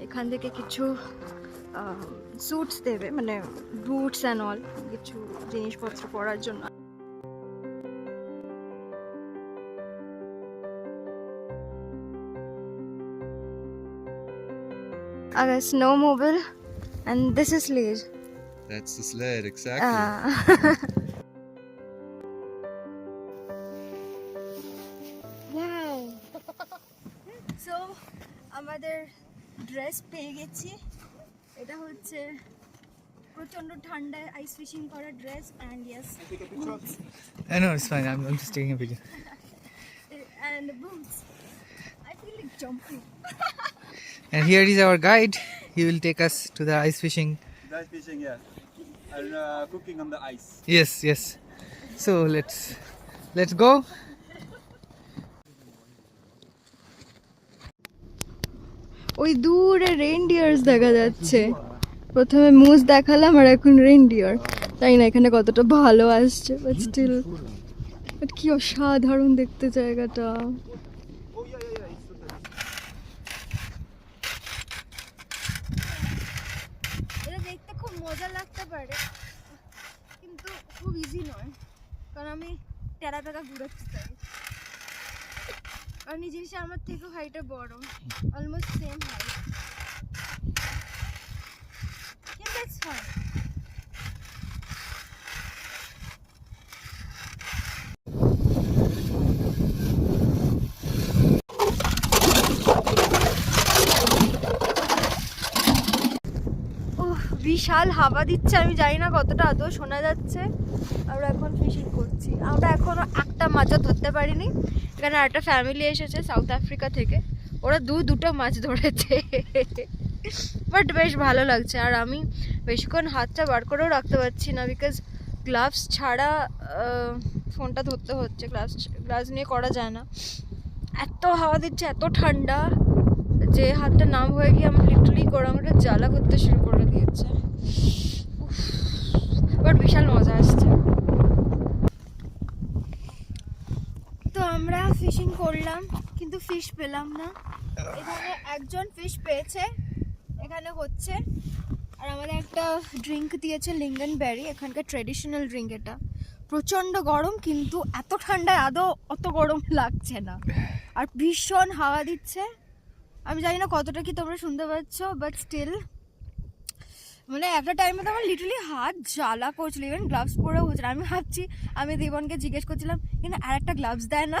এখান থেকে কিছু স্যুটস দেবে মানে বুটস অ্যান্ড অল কিছু জিনিসপত্র পরার জন্য। আর snow Mobil and this is lease That's the sled, exactly. So আমাদের ড্রেস পেয়ে গেছি এটা হচ্ছে প্রচন্ড ঠান্ডায় আইস ফিশিং করার dress and yes I know it's fine. I'm, I'm just taking a video. And boots I feel like jumping And here is our guide. He will take us to the ice fishing. Night fishing, yeah. And uh, cooking on the ice. Yes, yes. So let's let's go. ওই দূরে রেনডিয়ার্স দেখা যাচ্ছে। প্রথমে মুজ দেখালাম আর এখন reindeer তাই না এখানে কতটা ভালো আসছে বাট স্টিল বাট কি অসাধারণ দেখতে জায়গাটা এটা দেখতে খুব মজা লাগতে পারে কিন্তু খুব ইজি নয় কারণ আমি টেরা টেরা ঘুরাচ্ছি তাই আমার থেকেও হাইটে বড়। অলমোস্ট সেম হাইট কিন্তু ইটস ফাইন বিশাল হাওয়া দিচ্ছে, আমি জানি না কতটা আদৌ শোনা যাচ্ছে। আমরা এখন ফিশিং করছি। আমরা এখনও একটা মাছও ধরতে পারিনি। এখানে একটা ফ্যামিলি এসেছে সাউথ আফ্রিকা থেকে। ওরা দু দুটো মাছ ধরেছে। বাট বেশ ভালো লাগছে। আর আমি বেশিক্ষণ হাতটা বার করেও রাখতে পারছি না বিকজ গ্লাভস ছাড়া ফোনটা ধরতে হচ্ছে। গ্লাভস গ্লাভস নিয়ে করা যায় না। এত হাওয়া দিচ্ছে, এত ঠান্ডা। যে হাতটা নাম হয়ে গিয়ে আমার লিটারালি গরমটা জ্বালা করতে শুরু করে দিয়েছে। বাট বিশাল মজা আসছে তো আমরা ফিশিং করলাম, কিন্তু ফিশ পেলাম না। এখানে একজন ফিশ পেয়েছে, এখানে হচ্ছে, আর আমাদের একটা ড্রিঙ্ক দিয়েছে লিঙ্গন ব্যারি এখানকার ট্রেডিশনাল ড্রিঙ্ক এটা। প্রচণ্ড গরম, কিন্তু এত ঠান্ডায় আদৌ অত গরম লাগছে না। আর ভীষণ হাওয়া দিচ্ছে। আমি জানি না কতটা কি তোমরা শুনতে পাচ্ছ বাট স্টিল মানে একটা টাইমে তো আমার লিটারালি হাত জ্বালা করছিল ইভেন গ্লাভস পরেও হচ্ছিল আমি ভাবছি, আমি দেবনকে জিজ্ঞেস করছিলাম, কিন্তু আর একটা গ্লাভস দেয় না।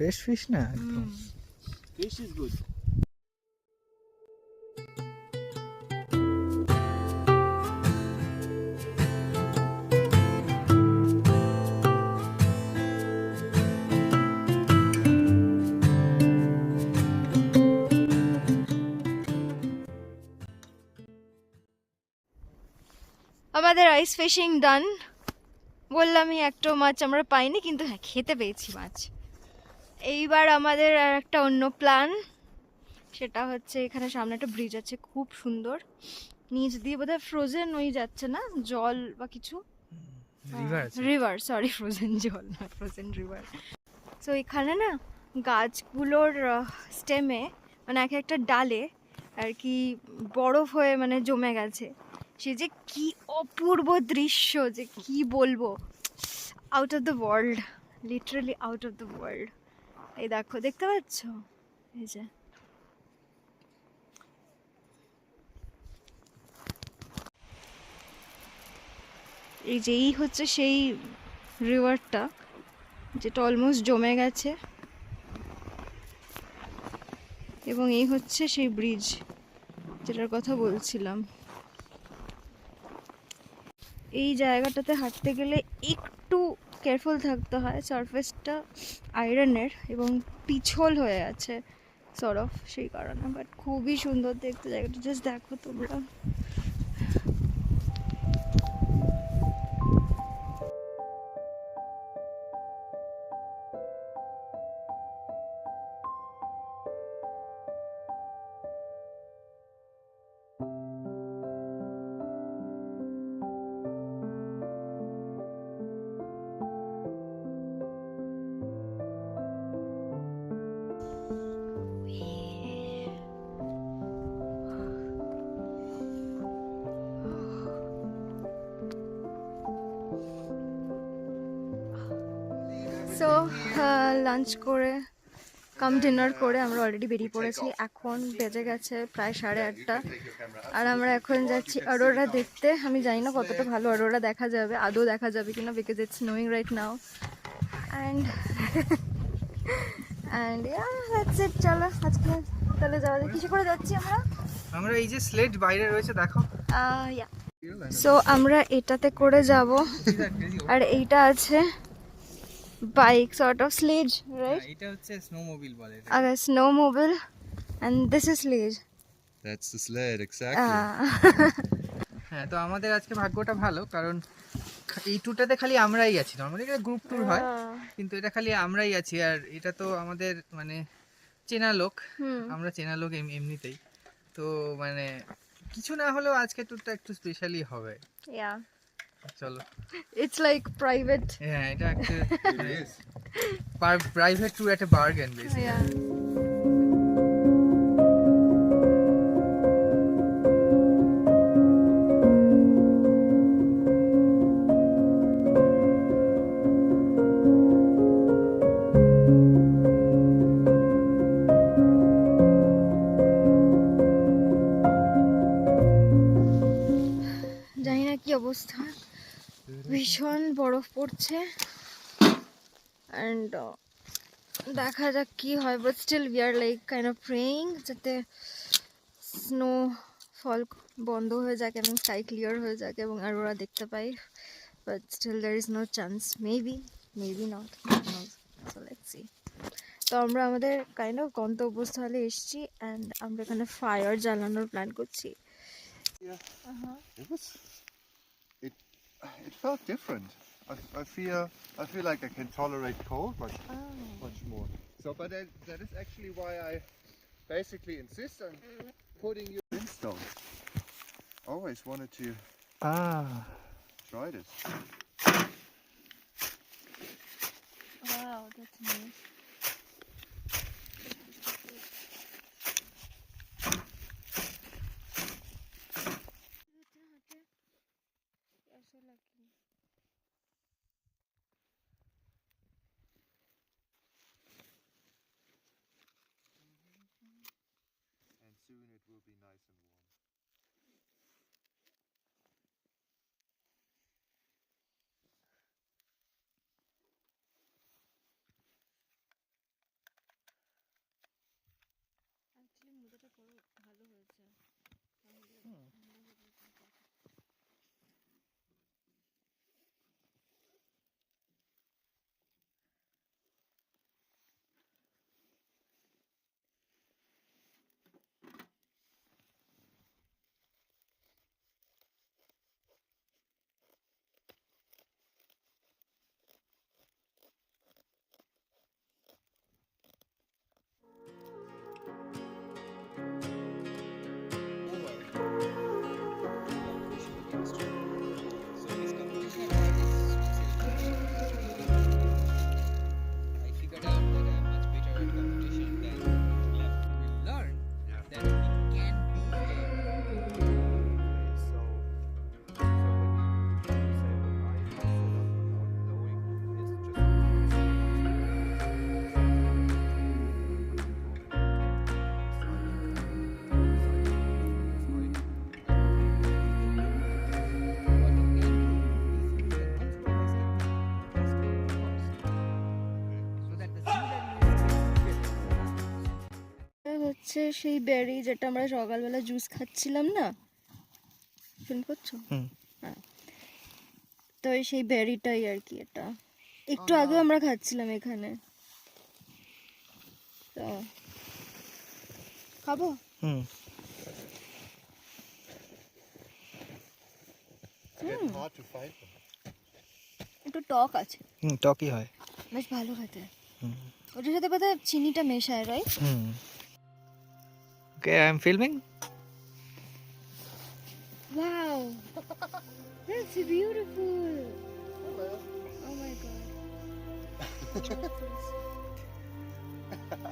Ah, fresh fish na. Fish is good. আমাদের আইস ফিশিং ডান বললামই একটা মাছ আমরা পাইনি কিন্তু হ্যাঁ খেতে পেয়েছি মাছ এইবার আমাদের আর একটা অন্য প্ল্যান সেটা হচ্ছে এখানে সামনে একটা ব্রিজ আছে খুব সুন্দর। নিচ দিয়ে বোধহয় ফ্রোজেন ওই যাচ্ছে না? জল বা কিছু? রিভার সরি ফ্রোজেন জল না ফ্রোজেন রিভার সো এখানে না গাছগুলোর স্টেমে মানে এক একটা ডালে আর কি বরফ হয়ে মানে জমে গেছে। সে যে কি অপূর্ব দৃশ্য যে কি বলব? Out of the world literally out of the world এই দেখো, দেখতে পাচ্ছ? এই যে। এই যে, এই হচ্ছে সেই রিভারটা যেটা অলমোস্ট জমে গেছে। এবং এই হচ্ছে সেই ব্রিজ যেটার কথা বলছিলাম। এই জায়গাটাতে হাঁটতে গেলে একটু কেয়ারফুল থাকতে হয়। সারফেসটা আয়রনের এবং পিছল হয়ে আছে সরফ সেই কারণে। বাট খুবই সুন্দর দেখতে জায়গাটা। জাস্ট দেখো তোমরা। সো লাঞ্চ করে কাম ডিনার করে আমরা অলরেডি বেরিয়ে পড়েছি। এখন বেজে গেছে প্রায় সাড়ে আটটা। আর আমরা এখন যাচ্ছি অরোরা দেখতে। আমি জানি না কতটা ভালো অরোরা দেখা যাবে আদৌ দেখা যাবে কিনা because it's knowing right now and and that's it চলো আজকে তাহলে যাওয়া যায় কিসে করে যাচ্ছি আমরা? আমরা এই যে স্লেট বাইরে রয়েছে দেখো। ইয়া সো আমরা এটাতে করে যাব। আর এইটা আছে bike sort of sledge right এটা হচ্ছে স্নোমোবিল বলে। আর snowmobile and this is sledge. That's the sled, exactly. uh, হ্যাঁ তো আমাদের আজকে ভাগ্যটা ভালো কারণ এই ট্যুরটাতে খালি আমরাই আছি। নর্মালি এটা গ্রুপ ট্যুর হয় কিন্তু এটা খালি আমরাই আছি আর এটা তো আমাদের মানে চেনা লোক। হুম। আমরা চেনা লোক এম- এমনিতেই। তো মানে কিছু না হলেও আজকে ট্যুরটা একটু স্পেশালি হবে। Yeah. চলো। It's like private. হ্যাঁ এটা একটা প্রাইভেট ট্যুর একটা বার্গেন বেসিক্যালি yeah. জানি না কি অবস্থা। ভীষণ বরফ পড়ছে। অ্যান্ড দেখা যাক কি হয় but still we are like kind of praying যাতে স্নো ফল বন্ধ হয়ে যাক এবং স্কাই ক্লিয়ার হয়ে যাক এবং আর ওরা দেখতে পাই। But still there is no chance maybe maybe not so তো আমরা আমাদের কাইন্ড অফ গন্তব্যস্থলে এসেছি অ্যান্ড আমরা এখানে ফায়ার জ্বালানোর প্ল্যান করছি। Was. It. Felt different. I, I feel. I feel like I can tolerate cold much, much more. So, but that, that is actually why I basically insist on putting you in stone. Always wanted to Ah. try this. Wow, that's nice. Be nice and. হচ্ছে সেই বেরি যেটা আমরা সকালবেলা juice খাচ্ছিলাম না? Film করছ? হ্যাঁ। তো এই সেই বেরিটাই আর কি এটা। একটু আগেও আমরা খাচ্ছিলাম এখানে। তো। খাব? হুম. একটু টক আছে। হুম টকই হয়। বেশ ভালো খেতে। হুম। ওটার সাথে বোধহয় চিনিটা মেশায় right hmm. Okay I am filming Wow, that's beautiful. Oh my god.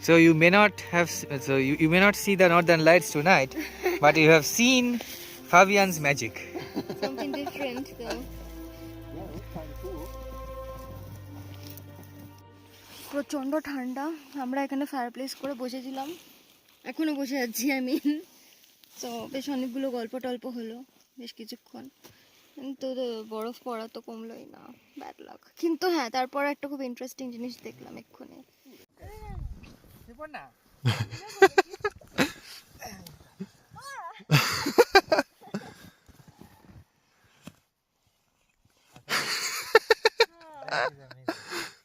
So you may not have so you, you may not see the northern lights tonight, but you have seen Fabian's magic. Something different though. Yeah, that's kind of cool. প্রচণ্ড ঠান্ডা আমরা এখানে fire place করে বসেছিলাম এখনও বসে আছি আমি তো বেশ অনেকগুলো গল্প টল্প হলো বেশ কিছুক্ষণ কিন্তু তো বরফ পড়া তো কমলোই না ব্যাড লাক কিন্তু হ্যাঁ তারপর একটা খুব ইন্টারেস্টিং জিনিস দেখলাম এক্ষুনি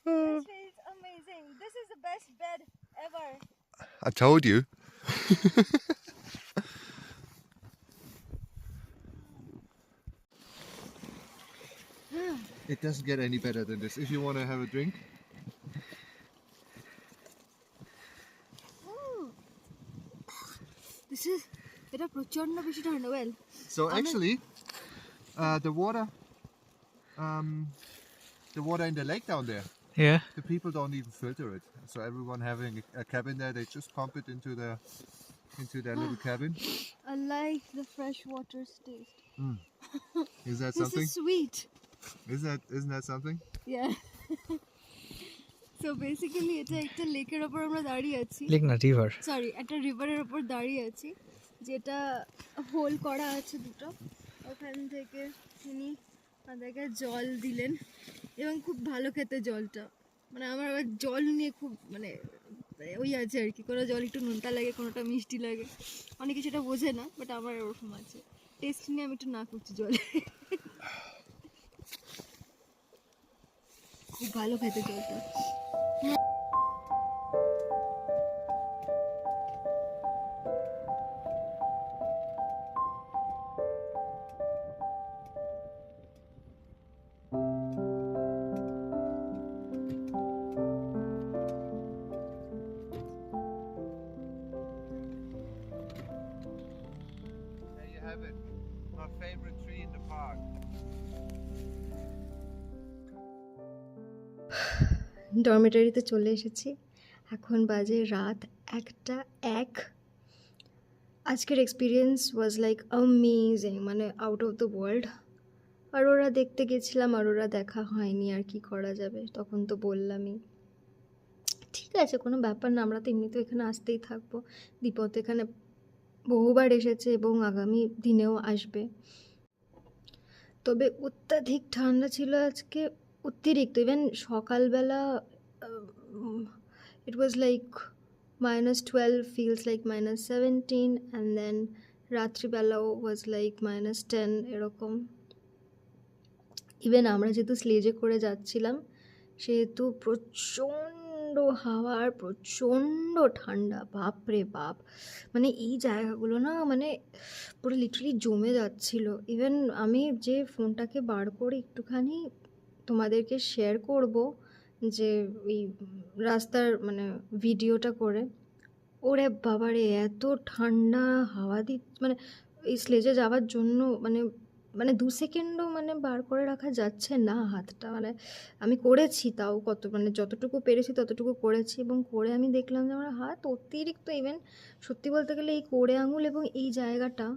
This is amazing. This is the best bed ever. I told you. it doesn't get any better than this. If you want to have a drink, This is এটা প্রচন্ড বেশি ঠান্ডা well so actually, uh, the water, um, the water in the lake down there, Yeah. the people don't even filter it. So everyone having a, a cabin there, they just pump it into their into their little cabin. I like the fresh water taste. Is that This something? is sweet. Isn't that isn't that something? Yeah. so basically এটা একটা লেকের ওপর আমরা দাঁড়িয়ে আছি Lake na river. Sorry একটা রিভারের ওপর দাঁড়িয়ে আছি যেটা হোল করা আছে দুটো ওখান থেকে তিনি আমাদেরকে জল দিলেন এবং খুব ভালো খেতে জলটা। মানে আমার আবার জল নিয়ে খুব মানে ওই আছে আর কি, কোনো জল একটু নোনতা লাগে, কোনোটা মিষ্টি লাগে। অনেকে সেটা বোঝে না বাট আমার ওরকম আছে। টেস্ট নিয়ে আমি একটু না করছি জলে। খুব ভালো খেতে জলটা। ডরমেটারিতে চলে এসেছি। এখন বাজে রাত একটা এক। আজকের এক্সপিরিয়েন্স ওয়াজ লাইক অ্যামেজিং মানে আউট অফ দ্য ওয়ার্ল্ড আর ওরা দেখতে গেছিলাম আর ওরা দেখা হয়নি, আর কি করা যাবে, তখন তো বললামই। ঠিক আছে, কোনো ব্যাপার না, আমরা তো এমনিতেও এখানে আসতেই থাকব। দীপত এখানে বহুবার এসেছে এবং আগামী দিনেও আসবে। তবে অত্যাধিক ঠান্ডা ছিল আজকে অতিরিক্ত ইভেন সকালবেলা it was like minus twelve feels like minus seventeen and then রাত্রিবেলাও was like minus ten এরকম। ইভেন আমরা যেহেতু স্লেজে করে যাচ্ছিলাম, সেহেতু প্রচণ্ড হাওয়ার প্রচণ্ড ঠান্ডা বাপ রে বাপ। মানে এই জায়গাগুলো না মানে পুরো লিটারালি জমে যাচ্ছিল। ইভেন আমি যে ফোনটাকে বার করে একটুখানি তোমাদেরকে শেয়ার করব যে ওই রাস্তার মানে ভিডিওটা করে। ওরে বাবারে, এত ঠান্ডা হাওয়া দি মানে এই স্লেজে যাওয়ার জন্য মানে মানে দু সেকেন্ডও মানে বার করে রাখা যাচ্ছে না হাতটা। মানে আমি করেছি তাও কত মানে যতটুকু পেরেছি ততটুকু করেছি এবং করে আমি দেখলাম যে আমার হাত অতিরিক্ত ইভেন সত্যি বলতে গেলে এই কোড়ে আঙুল এবং এই জায়গাটা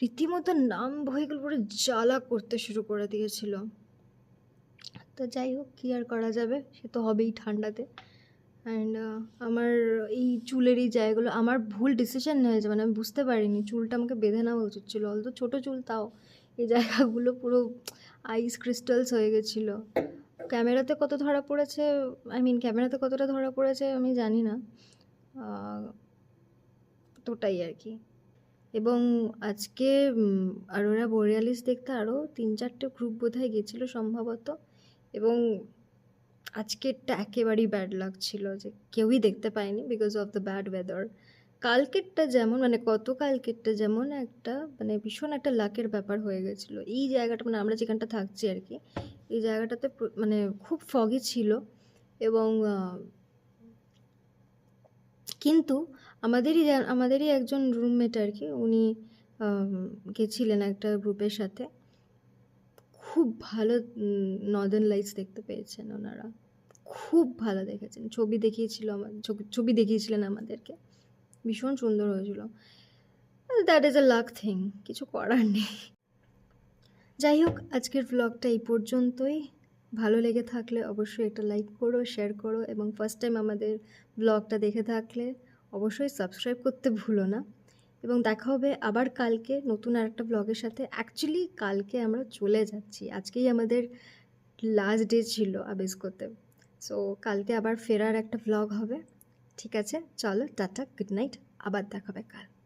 রীতিমতো নাম বহিগুলো পুরো জ্বালা করতে শুরু করে দিয়েছিল। তো যাই হোক, কী আর করা যাবে? সে তো হবেই ঠান্ডাতে। অ্যান্ড আমার এই চুলের এই জায়গাগুলো, আমার ভুল ডিসিশন হয়েছে মানে আমি বুঝতে পারিনি। চুলটা আমাকে বেঁধে নেওয়া উচিত ছিল, অলতো ছোটো চুল তাও। এই জায়গাগুলো পুরো আইস ক্রিস্টালস হয়ে গেছিল। ক্যামেরাতে কত ধরা পড়েছে? আই মিন ক্যামেরাতে কতটা ধরা পড়েছে আমি জানি না। তোটাই আর কি। এবং আজকে আরোরা বোরিয়ালিস দেখতে আরও তিন চারটে গ্রুপ বোধহয় গেছিল সম্ভবত। এবং আজকেরটা একেবারেই ব্যাড লাগছিল যে কেউই দেখতে পায়নি because of the bad weather কালকেরটা যেমন মানে কত গতকালকেরটা যেমন একটা মানে ভীষণ একটা লাকের ব্যাপার হয়ে গেছিল। এই জায়গাটা মানে আমরা যেখানটা থাকছি আর কি, এই জায়গাটাতে মানে খুব ফগি ছিল এবং কিন্তু আমাদেরই আমাদেরই একজন রুমমেট আর কি, উনি গেছিলেন একটা গ্রুপের সাথে। খুব ভালো নর্দার্ন লাইটস দেখতে পেয়েছেন ওনারা। খুব ভালো দেখেছেন। ছবি দেখিয়েছিল আমার ছবি দেখিয়েছিলেন আমাদেরকে। ভীষণ সুন্দর হয়েছিল। That is a luck thing কিছু করার নেই। যাই হোক, আজকের ব্লগটা এই পর্যন্তই। ভালো লেগে থাকলে অবশ্যই একটা লাইক করো শেয়ার করো এবং ফার্স্ট টাইম আমাদের ব্লগটা দেখে থাকলে অবশ্যই সাবস্ক্রাইব করতে ভুলো না। এবং দেখা হবে আবার কালকে নতুন আর একটা ব্লগের সাথে। অ্যাকচুয়ালি কালকে আমরা চলে যাচ্ছি। আজকেই আমাদের লাস্ট ডে ছিল আবেজ করতে। সো কালকে আবার ফেরার একটা ব্লগ হবে। ঠিক আছে? চলো, টাটা গুড নাইট আবার দেখাবে কাল।